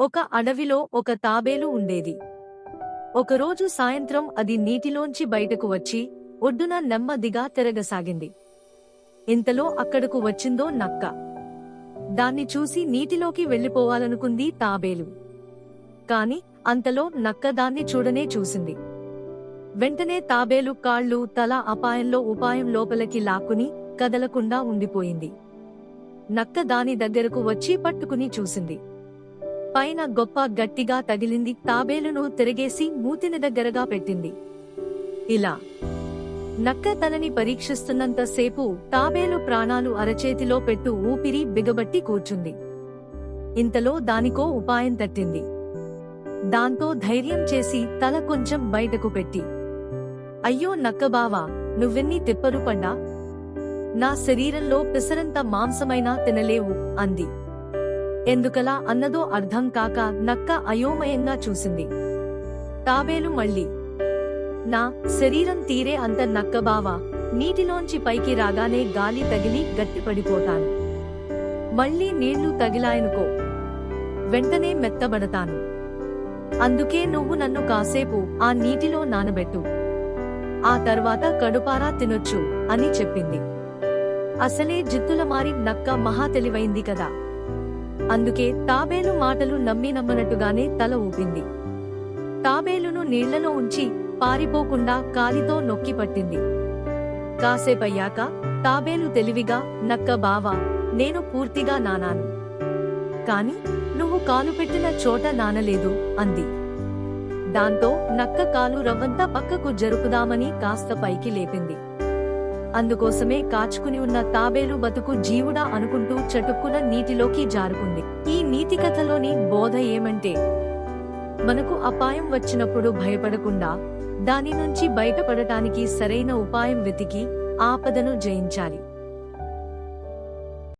ఒక అడవిలో ఒక తాబేలు ఉండేది. ఒకరోజు సాయంత్రం అది నీటిలోంచి బయటకు వచ్చి ఒడ్డున నెమ్మదిగా తిరగసాగింది. ఇంతలో అక్కడకు వచ్చిందో నక్క. దాన్ని చూసి నీటిలోకి వెళ్ళిపోవాలనుకుంది తాబేలు. కాని అంతలో నక్క దాన్ని చూడనే చూసింది. వెంటనే తాబేలు కాళ్ళు తల అపాయంలో ఉపాయం లోపలికి లాక్కుని కదలకుండా ఉండిపోయింది. నక్క దాని దగ్గరకు వచ్చి పట్టుకుని చూసింది. పైన గొప్ప గట్టిగా తగిలింది. తాబేలును తిరగేసి మూతిని దగ్గరగా పెట్టింది. ఇలా నక్క తనని పరీక్షిస్తున్నంతసేపు తాబేలు ప్రాణాలు అరచేతిలో పెట్టు ఊపిరి బిగబట్టి కూర్చుంది. ఇంతలో దానికో ఉపాయం తట్టింది. దాంతో ధైర్యం చేసి తల కొంచెం బయటకు పెట్టి అయ్యో నక్కబావా నువ్వెన్ని తిప్పరు పడ్డా నా శరీరంలో పిసరంత మాంసమైనా తినలేవు అంది. ఎందుకలా అన్నదో అర్థం కాక నక్క అయోమయంగా చూసింది. తాబేలు మళ్ళీ నా శరీరం తీరే అంత నక్కబావా నీటిలోంచి పైకి రాగానే గాలి తగిలి గట్టిపడిపోతాను మళ్ళీ నీళ్ళు తగిలాయనుకో వెంటనే మెత్తబడతాను. అందుకే నువ్వు నన్ను కాసేపు ఆ నీటిలో నానబెట్టు. ఆ తర్వాత కడుపారా తినొచ్చు అని చెప్పింది. అసలే జిత్తుల మారి నక్క మహా తెలివైంది కదా. అందుకే తాబేలు మాటలు నమ్మి నమ్మనట్టుగానే తల ఊపింది. తాబేలును నీళ్ళలో ఉంచి పారిపోకుండా కాలితో నొక్కి పట్టింది. కాసేపయ్యాక తాబేలు తెలివిగా నక్క బావా నేను పూర్తిగా నానాను. కాని నువ్వు కాలు పెట్టిన చోట నానలేదు అంది. దాంతో నక్క కాలు రవ్వంతా పక్కకు జరుపుదామని కాస్త పైకి లేపింది. అందుకోసమే కాచుకుని ఉన్న తాబేలు బతుకు జీవుడా అనుకుంటూ చటుక్కున నీటిలోకి జారుకుంది. ఈ నీతి కథలోని బోధ ఏమంటే మనకు అపాయం వచ్చినప్పుడు భయపడకుండా దాని నుంచి బయటపడటానికి సరైన ఉపాయం వెతికి ఆపదను జయించాలి.